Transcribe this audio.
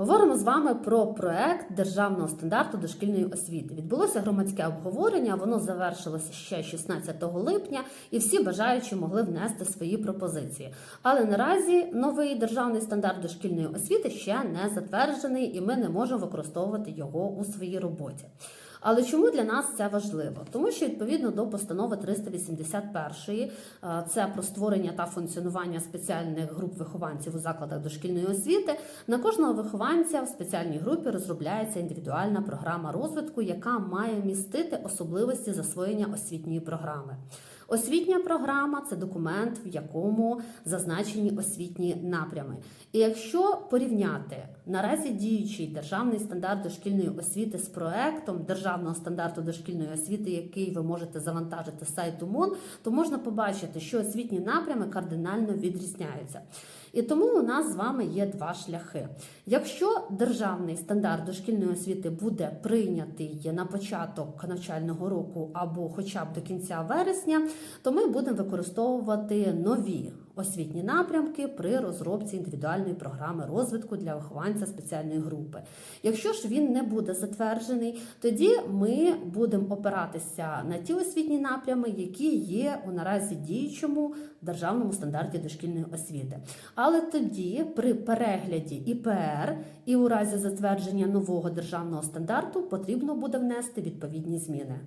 Говоримо з вами про проект державного стандарту дошкільної освіти. Відбулося громадське обговорення, воно завершилося ще 16 липня, і всі бажаючі могли внести свої пропозиції. Але наразі новий державний стандарт дошкільної освіти ще не затверджений, і ми не можемо використовувати його у своїй роботі. Але чому для нас це важливо? Тому що відповідно до постанови 381 е, це про створення та функціонування спеціальних груп вихованців у закладах дошкільної освіти. На кожного вихованця в спеціальній групі розробляється індивідуальна програма розвитку, яка має містити особливості засвоєння освітньої програми. Освітня програма це документ, в якому зазначені освітні напрями. І якщо порівняти наразі діючий державний стандарт дошкільної освіти з проектом державного стандарту дошкільної освіти, який ви можете завантажити з сайту МОН, то можна побачити, що освітні напрями кардинально відрізняються. І тому у нас з вами є два шляхи. Якщо державний стандарт дошкільної освіти буде прийнятий на початок навчального року або хоча б до кінця вересня, то ми будемо використовувати нові освітні напрямки при розробці індивідуальної програми розвитку для вихованця спеціальної групи. Якщо ж він не буде затверджений, тоді ми будемо опиратися на ті освітні напрями, які є у наразі діючому державному стандарті дошкільної освіти. Але тоді, при перегляді ІПР і у разі затвердження нового державного стандарту, потрібно буде внести відповідні зміни.